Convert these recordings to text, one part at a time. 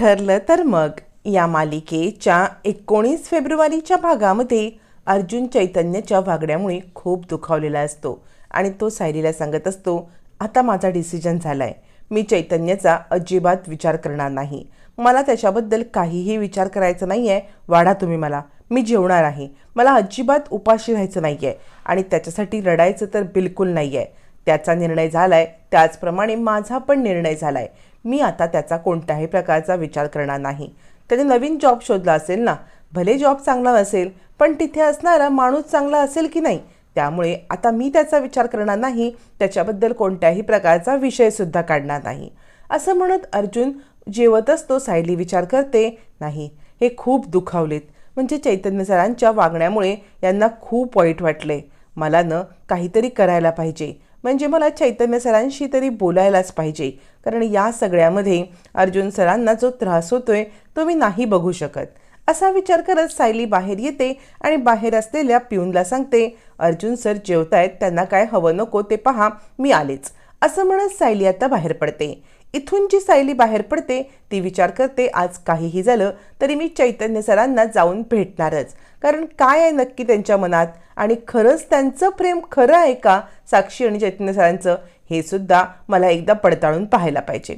ठरलं तर मग. या मालिकेच्या एकोणीस फेब्रुवारीच्या भागामध्ये अर्जुन चैतन्याच्या वागण्यामुळे खूप दुखावलेला असतो आणि तो सायलीला सांगत असतो आता माझा डिसिजन झाला आहे मी चैतन्याचा अजिबात विचार करणार नाही. मला त्याच्याबद्दल काहीही विचार करायचा नाही आहे वाढा तुम्ही मला. मी जेवणार आहे. मला अजिबात उपाशी राहायचं नाही आहे आणि त्याच्यासाठी रडायचं तर बिलकुल नाही आहे त्याचा निर्णय झाला आहे त्याचप्रमाणे माझा पण निर्णय झाला आहे मी आता त्याचा कोणत्याही प्रकारचा विचार करणार नाही. त्याने नवीन जॉब शोधला असेल ना भले जॉब चांगला नसेल पण तिथे असणारा माणूस चांगला असेल की नाही त्यामुळे आता मी त्याचा विचार करणार नाही त्याच्याबद्दल कोणत्याही प्रकारचा विषयसुद्धा काढणार नाही. असं म्हणत अर्जुन जेवतच तो सायली विचार करते नाही हे खूप दुखावलेत. म्हणजे चैतन्य सरांच्या वागण्यामुळे यांना खूप वाईट वाटले. मला न काहीतरी करायला पाहिजे म्हणजे मला चैतन्य सरांशी तरी बोलायलाच पाहिजे. कारण या सगळ्यामध्ये अर्जुन सरांना जो त्रास होतोय तो मी नाही बघू शकत. असा विचार करत सायली बाहेर येते आणि बाहेर असलेल्या पिऊनला सांगते अर्जुन सर जेवतायत त्यांना काय हवं नको ते पहा मी आलेच. असं म्हणत सायली आता बाहेर पडते. इथून जी सायली बाहेर पडते ती विचार करते आज काहीही झालं तरी मी चैतन्य सरांना जाऊन भेटणारच. कारण काय आहे नक्की त्यांच्या मनात? आणि खरंच त्यांचं प्रेम खरं आहे का? साक्षी आणि चैतन्य सरांचं हे सुद्धा मला एकदा पडताळून पाहायला पाहिजे.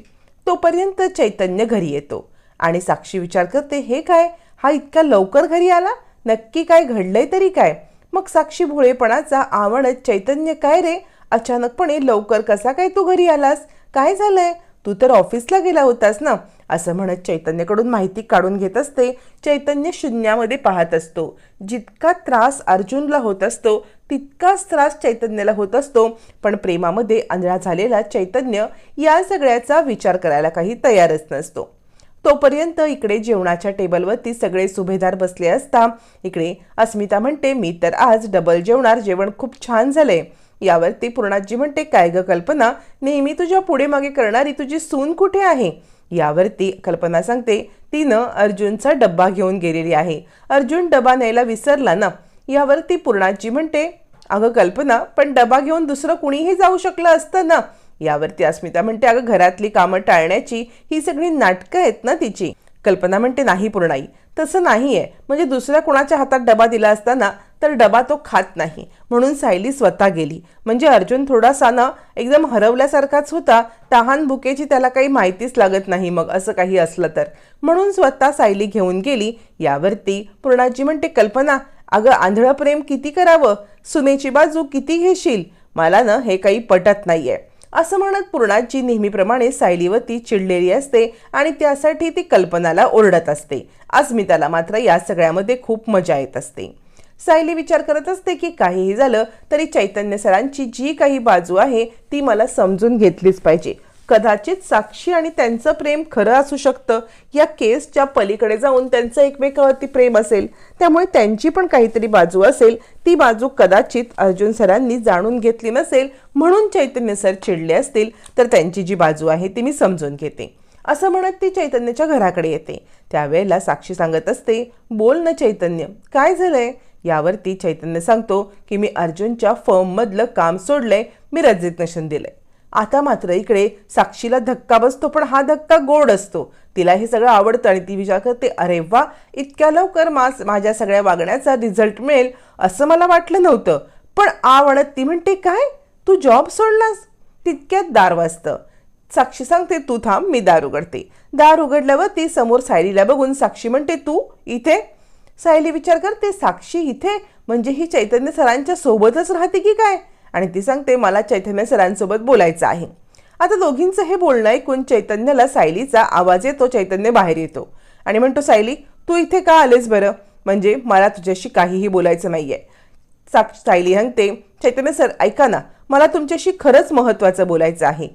तोपर्यंत चैतन्य घरी येतो. आणि साक्षी विचार करते हे काय? हा इतक्या लवकर घरी आला? नक्की काय घडलंय तरी काय? मग साक्षी भोळेपणाचा आवडत चैतन्य काय रे? अचानकपणे लवकर कसा काय तू घरी आलास? काय झालंय? तू तर ऑफिसला गेला होतास ना? असं म्हणत चैतन्यकडून माहिती काढून घेत असते. चैतन्य शून्यामध्ये पाहत असतो. जितका त्रास अर्जुनला होत असतो तितकाच त्रास चैतन्याला होत असतो. पण प्रेमामध्ये आंधळा झालेला चैतन्य या सगळ्याचा विचार करायला काही तयारच नसतो. तोपर्यंत इकडे जेवणाच्या टेबलवरती सगळे सुभेदार बसले असता इकडे अस्मिता म्हणते मी तर आज डबल जेवणार. जेवण खूप छान झालंय. यावरती पूर्णाजी म्हणते काय ग कल्पना नेहमी तुझ्या पुढे मागे करणारी तुझी सून कुठे आहे? यावरती कल्पना सांगते. तिनं अर्जुनचा डब्बा घेऊन गेलेली आहे. अर्जुन डबा न्यायला विसरला ना? यावरती पूर्णाजी म्हणते अगं कल्पना पण डबा घेऊन दुसरं कुणीही जाऊ शकलं असतं ना? यावरती अस्मिता म्हणते अगं घरातली कामं टाळण्याची ही सगळी नाटकं आहेत ना तिची? कल्पना म्हणते नाही पूर्णाई तसं नाही आहे म्हणजे दुसऱ्या कुणाच्या हातात डबा दिला असताना तर डबा तो खात नाही. म्हणून सायली स्वतः गेली. म्हणजे अर्जुन थोडासा ना एकदम हरवल्यासारखाच होता. तहान भुकेची त्याला काही माहितीच लागत नाही मग असं काही असलं तर. म्हणून स्वतः सायली घेऊन गेली. यावरती पूर्णाजी म्हणते कल्पना अगं आंधळं प्रेम किती करावं? सुनेची बाजू किती घेशील? मला ना हे काही पटत नाही आहे असं म्हणत पूर्णाजी नेहमीप्रमाणे सायलीवरती चिडलेली असते आणि त्यासाठी ती कल्पनाला ओरडत असते. अस्मिताला मात्र या सगळ्यामध्ये खूप मजा येत असते. सायली विचार करत असते की काहीही झालं तरी चैतन्य सरांची जी काही बाजू आहे ती मला समजून घेतलीच पाहिजे. कदाचित साक्षी आणि त्यांचं प्रेम खरं असू शकतं. या केसच्या पलीकडे जाऊन त्यांचं एकमेकावरती प्रेम असेल त्यामुळे त्यांची पण काहीतरी बाजू असेल. ती बाजू कदाचित अर्जुन सरांनी जाणून घेतली नसेल म्हणून चैतन्य सर चिडले असतील तर त्यांची जी बाजू आहे ती मी समजून घेते. असं म्हणत ती चैतन्याच्या घराकडे येते. त्यावेळेला साक्षी सांगत असते बोल ना चैतन्य काय झालंय? यावरती चैतन्य सांगतो की मी अर्जुनच्या फर्ममधलं काम सोडलंय मी रजिग्नेशन दिलंय. आता मात्र इकडे साक्षीला धक्का बसतो पण हा धक्का गोड असतो. तिला हे सगळं आवडतं आणि ती विचार करते अरे वा इतक्या लवकर मास माझ्या सगळ्या वागण्याचा रिझल्ट मिळेल असं मला वाटलं नव्हतं. पण आवडत ती म्हणते काय? तू जॉब सोडलास? तितक्यात दार वाजतं. साक्षी सांगते तू थांब मी दार उघडते. दार उघडल्यावर ती समोर सायलीला बघून साक्षी म्हणते तू इथे? सायली विचार करते साक्षी इथे? म्हणजे ही चैतन्य सरांच्या सोबतच राहते की काय? आणि ती सांगते मला चैतन्य सरांसोबत बोलायचं आहे. आता दोघींचं हे बोलणं ऐकून चैतन्याला सायलीचा आवाज येतो चैतन्य बाहेर येतो. आणि म्हणतो सायली तू इथे का आलेस बरं? म्हणजे मला तुझ्याशी काहीही बोलायचं नाही आहे साप सायली सांगते चैतन्य सर ऐका ना मला तुमच्याशी खरंच महत्त्वाचं बोलायचं आहे.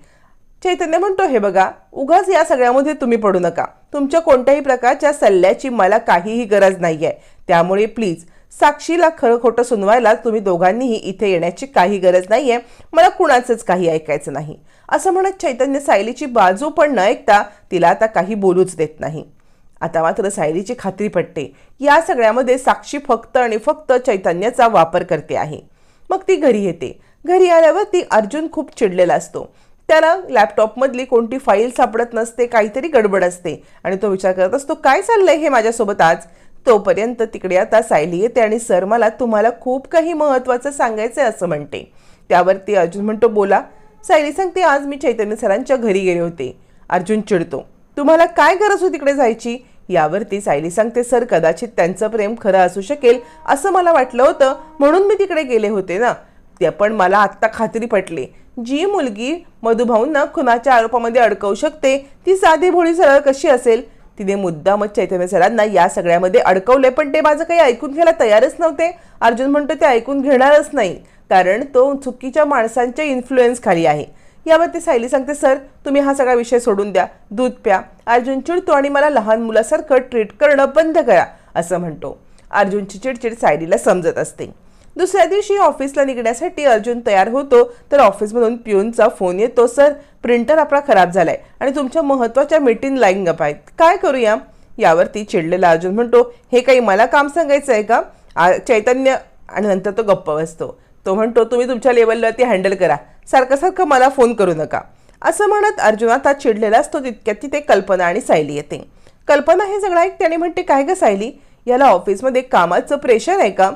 चैतन्य म्हणतो हे बघा उगाच या सगळ्यामध्ये तुम्ही पडू नका. तुमच्या कोणत्याही प्रकारच्या सल्ल्याची मला काहीही गरज नाही आहे त्यामुळे प्लीज साक्षीला खरं खोटं सुनवायला तुम्ही दोघांनीही इथे येण्याची काही गरज नाहीये. मला कुणाचंच काही ऐकायचं नाही. असं म्हणत चैतन्य सायलीची बाजू पण न ऐकता तिला आता काही बोलूच देत नाही. आता मात्र सायलीची खात्री पटते. या सगळ्यामध्ये साक्षी फक्त आणि फक्त चैतन्याचा वापर करते आहे. मग ती घरी येते. घरी आल्यावर ती अर्जुन खूप चिडलेला असतो. त्याला लॅपटॉपमधली कोणती फाईल सापडत नसते काहीतरी गडबड असते. आणि तो विचार करत असतो काय चाललंय हे माझ्यासोबत आज? तोपर्यंत तिकडे आता सायली येते आणि सर मला तुम्हाला खूप काही महत्त्वाचं सांगायचं आहे असं म्हणते. त्यावरती अर्जुन म्हणतो बोला. सायली सांगते आज मी चैतन्य सरांच्या घरी गेले होते. अर्जुन चिडतो तुम्हाला काय गरज हो तिकडे जायची? यावरती सायली सांगते सर कदाचित त्यांचं प्रेम खरं असू शकेल असं मला वाटलं होतं म्हणून मी तिकडे गेले होते ना. ते पण मला आत्ता खात्री पटली. जी मुलगी मधुभाऊंना खुनाच्या आरोपामध्ये अडकवू शकते ती साधी भोळी सरळ कशी असेल? तिने मुद्दामच चैतन्य सरांना या सगळ्यामध्ये अडकवले पण ते माझं काही ऐकून घ्यायला तयारच नव्हते. अर्जुन म्हणतो ते ऐकून घेणारच नाही कारण तो चुकीच्या माणसांच्या इन्फ्लुएन्स खाली आहे. यावरती सायली सांगते सर तुम्ही हा सगळा विषय सोडून द्या दूध प्या. अर्जुन चिडतो आणि मला लहान मुलासारखं ट्रीट करणं बंद करा असं म्हणतो. अर्जुनची चिडचिड सायलीला समजत असते. दुसऱ्या दिवशी ऑफिसला निघण्यासाठी अर्जुन तयार होतो तर ऑफिसमधून पिऊनचा फोन येतो सर प्रिंटर आपला खराब झालाय आणि तुमच्या महत्त्वाच्या मीटिंग लाईन अप आहेत. काय करूया? यावरती चिडलेला अर्जुन म्हणतो हे काही मला काम सांगायचं आहे का? आ- चैतन्य आणि नंतर तो गप्प बसतो. तो म्हणतो तुम्ही तुमच्या लेवलवरती हँडल करा. सारखं सारखं मला फोन करू नका. असं म्हणत अर्जुन आता चिडलेला असतो तितक्यात तिथे कल्पना आणि सायली येते. कल्पना हे सगळं ऐकते आणि म्हणते काय ग सायली? याला ऑफिसमध्ये कामाचं प्रेशर आहे का?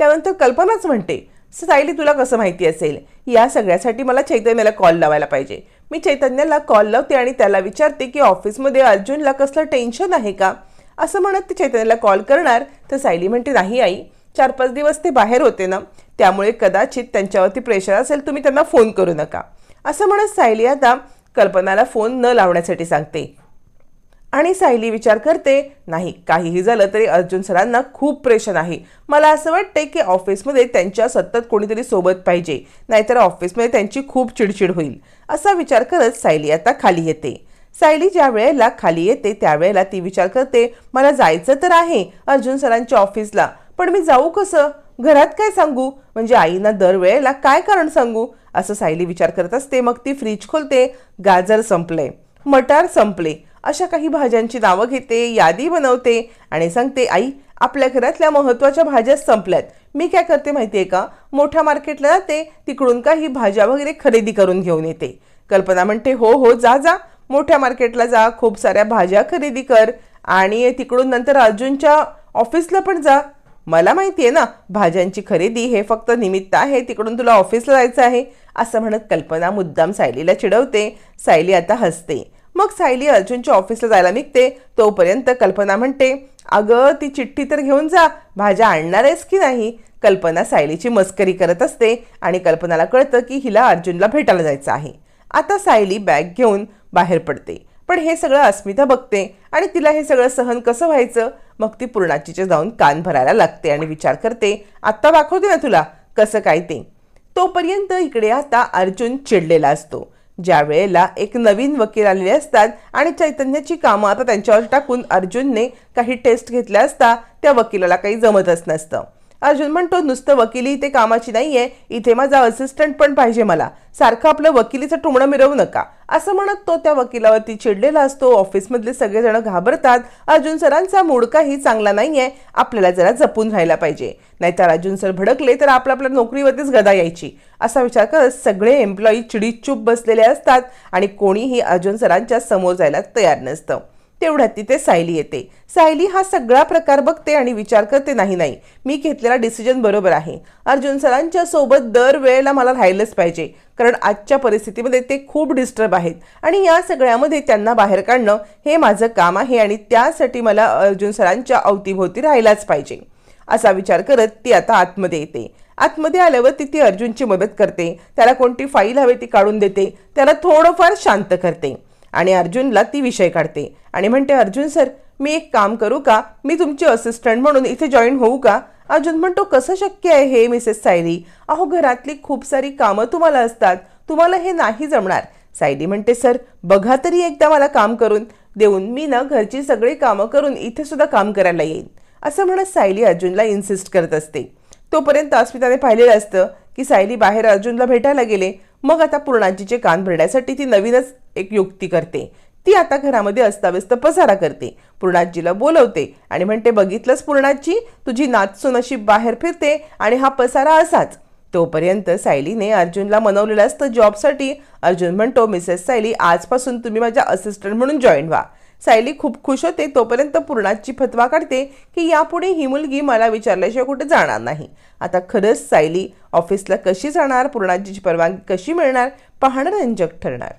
त्यानंतर कल्पनाच म्हणते सायली तुला कसं माहिती असेल? या सगळ्यासाठी मला चैतन्याला कॉल लावायला पाहिजे. मी चैतन्याला कॉल लावते आणि त्याला विचारते की ऑफिसमध्ये अर्जुनला कसलं टेन्शन आहे का? असं म्हणत ते चैतन्याला कॉल करणार. तर सायली म्हणते नाही आई. चार पाच दिवस ते बाहेर होते ना. त्यामुळे कदाचित त्यांच्यावरती प्रेशर असेल तुम्ही त्यांना फोन करू नका. असं म्हणत सायली आता कल्पनाला फोन न लावण्यासाठी सांगते. आणि सायली विचार करते नाही काहीही झालं तरी अर्जुन सरांना खूप प्रेशर आहे. मला असं वाटते की ऑफिसमध्ये त्यांच्या सतत कोणीतरी सोबत पाहिजे नाहीतर ऑफिसमध्ये त्यांची खूप चिडचिड होईल. असा विचार करत सायली आता खाली येते. सायली ज्या वेळेला खाली येते त्यावेळेला ती विचार करते मला जायचं तर आहे अर्जुन सरांच्या ऑफिसला पण मी जाऊ कसं? घरात काय सांगू? म्हणजे आईना दरवेळेला काय कारण सांगू? असं सायली विचार करत असते. मग ती फ्रीज खोलते. गाजर संपले मटार संपले. अशा काही भाज्यांची नावं घेते यादी बनवते आणि सांगते आई आपल्या घरातल्या महत्त्वाच्या भाज्या संपल्यात. मी काय करते माहिती आहे का? मोठ्या मार्केटला जाते तिकडून काही भाज्या वगैरे खरेदी करून घेऊन येते. कल्पना म्हणते हो हो जा जा. मोठ्या मार्केटला जा खूप साऱ्या भाज्या खरेदी कर आणि तिकडून नंतर अर्जुनच्या ऑफिसला पण जा. मला माहिती आहे ना भाज्यांची खरेदी हे फक्त निमित्त आहे तिकडून तुला ऑफिसला जायचं आहे. असं म्हणत कल्पना मुद्दाम सायलीला चिडवते. सायली आता हसते. मग सायली अर्जुनच्या ऑफिसला जायला निघते. तोपर्यंत कल्पना म्हणते अगं ती चिठ्ठी तर घेऊन जा. भाज्या आणणार आहेस की नाही? कल्पना सायलीची मस्करी करत असते आणि कल्पनाला कळतं की हिला अर्जुनला भेटायला जायचं आहे. आता सायली बॅग घेऊन बाहेर पडते. पण हे सगळं अस्मिता बघते आणि तिला हे सगळं सहन कसं व्हायचं? मग ती पूर्णाचीच्या जाऊन कान भरायला लागते आणि विचार करते आत्ता दाखवते ना तुला कसं काय ते? तोपर्यंत इकडे आता अर्जुन चिडलेला असतो. ज्या वेळेला एक नवीन वकील आलेले असतात आणि चैतन्याची कामं आता त्यांच्यावर टाकून अर्जुनने काही टेस्ट घेतल्या असता त्या वकिलाला काही जमतच नसतं. अर्जुन म्हणतो नुसतं वकिली इथे कामाची नाहीये इथे माझा असिस्टंट पण पाहिजे मला. सारखं आपलं वकिलीचं टुमणं मिरवू नका. असं म्हणत तो त्या वकिलावरती चिडलेला असतो. ऑफिसमधले सगळेजण घाबरतात. अर्जुन सरांचा मूड काही चांगला नाहीये. आपल्याला जरा जपून राहायला पाहिजे. नाहीतर अर्जुन सर भडकले तर आपल्या आपल्या नोकरीवरतीच गदा यायची. असा विचार करत सगळे एम्प्लॉई चिडीचूप बसलेले असतात आणि कोणीही अर्जुन सरांच्या समोर जायला तयार नसतं. तेवढ्यात तिथे सायली येते. सायली हा सगळा प्रकार बघते आणि विचार करते नाही नाही मी घेतलेला डिसिजन बरोबर आहे. अर्जुन सरांच्या सोबत दर वेळेला मला राहिलंच पाहिजे कारण आजच्या परिस्थितीमध्ये ते खूप डिस्टर्ब आहेत. आणि या सगळ्यामध्ये त्यांना बाहेर काढणं हे माझं काम आहे आणि त्यासाठी मला अर्जुन सरांच्या अवतीभोवती राहायलाच पाहिजे. असा विचार करत ती आता आतमध्ये येते. आतमध्ये आल्यावर ती ती अर्जुनची मदत करते. त्याला कोणती फाईल हवी ती काढून देते. त्याला थोडंफार शांत करते. आणि अर्जुनला ती विषय काढते. आणि म्हणते अर्जुन सर मी एक काम करू का? मी तुमची असिस्टंट म्हणून इथे जॉईन होऊ का? अर्जुन म्हणतो कसं शक्य आहे हे मिसेस सायली? अहो घरातली खूप सारी कामं तुम्हाला असतात. तुम्हाला हे नाही जमणार. सायली म्हणते सर बघा तरी एकदा मला काम करून. देऊन मी ना घरची सगळी कामं करून इथे सुद्धा काम करायला येईन. असं म्हणत सायली अर्जुनला इन्सिस्ट करत असते. तोपर्यंत अस्मिताने पाहिलेलं असतं की सायली बाहेर अर्जुनला भेटायला गेले. मग आता पूर्णाजीचे कान भरण्यासाठी ती नवीनच एक युक्ती करते. ती आता घरामध्ये अस्ताव्यस्त पसारा करते. पूर्णाजीला बोलवते आणि म्हणते बघितलंस पूर्णाजी? तुझी नाचसून अशी बाहेर फिरते आणि हा पसारा असाच. तोपर्यंत सायलीने अर्जुनला मनवलेलं असतं जॉबसाठी. अर्जुन म्हणतो मिसेस सायली आजपासून तुम्ही माझ्या असिस्टंट म्हणून जॉईन व्हा. सायली खूप खुश होते. तोपर्यंत पूर्णाची फतवा काढते की यापुढे ही मुलगी मला विचारल्याशिवाय कुठे जाणार नाही. आता खरंच सायली ऑफिसला कशी जाणार? पूर्णाजीची परवानगी कशी मिळणार? पाहणं रंजक ठरणार.